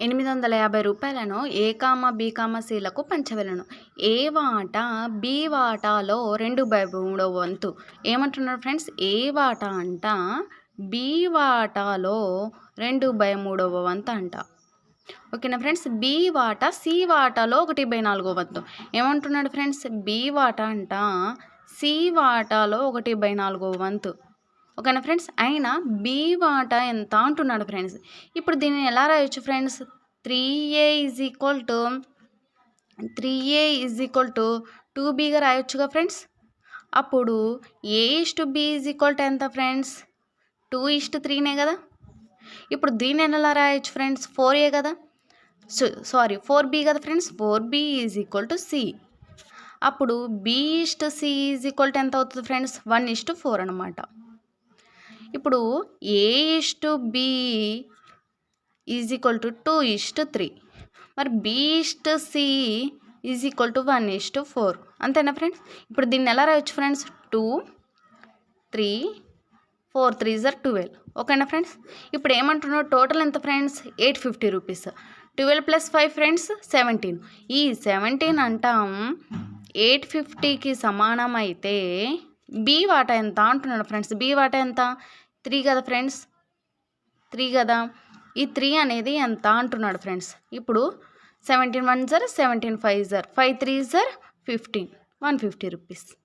ఎనిమిది వందల యాభై రూపాయలను ఏ కామ బి కామ పంచవలను. ఏ వాటా బి వాటాలో రెండు బై మూడవ వంతు. ఏమంటున్నారు ఫ్రెండ్స్? ఏ వాటా అంట బి వాటాలో రెండు బై మూడవ వంతు అంట. ఓకేనా ఫ్రెండ్స్? బి వాటా సి వాటాలో ఒకటి బై నాలుగో వంతు. ఏమంటున్నాడు ఫ్రెండ్స్? బి వాటా అంట సి వాటాలో ఒకటి బై నాలుగో వంతు. ఓకేనా ఫ్రెండ్స్? అయినా బీ వాటా ఎంత అంటున్నాడు ఫ్రెండ్స్? ఇప్పుడు దీన్ని ఎలా రాయొచ్చు friends? Three A is equal to three A is equal to two బీగా రాయొచ్చుగా ఫ్రెండ్స్? అప్పుడు A is to B is equal to ఎంత ఫ్రెండ్స్? టూ ఇస్ టు త్రీనే కదా? ఇప్పుడు దీన్ని ఎలా రాయొచ్చు ఫ్రెండ్స్? ఫోర్ ఏ కదా? సారీ ఫోర్ బి కదా friends? Four B is equal to C. అప్పుడు B is to C is equal to ఎంత అవుతుంది friends? One is to four అనమాట ఇప్పుడు A is to B is equal to two is to three మరి B is to C is equal to one is to four అంతేనా friends ఇప్పుడు దీన్ని ఎలా రాయొచ్చు friends two three four three జర్ twelve ఓకేనా friends ఇప్పుడు ఏమంటున్నావు? టోటల్ ఎంత friends eight fifty rupees twelve plus five friends seventeen ఈ సెవెంటీన్ అంటాం ఎయిట్ ఫిఫ్టీకి సమానం అయితే బి వాటా ఎంత అంటున్నాడు ఫ్రెండ్స్. బి వాటా ఎంత? త్రీ కదా ఫ్రెండ్స్. త్రీ కదా? ఈ త్రీ అనేది ఎంత అంటున్నాడు ఫ్రెండ్స్. ఇప్పుడు సెవెంటీన్ వన్ జర్ సెవెంటీన్ ఫైవ్ జర్. ఫైవ్ త్రీ జర్ ఫిఫ్టీన్. One fifty rupees.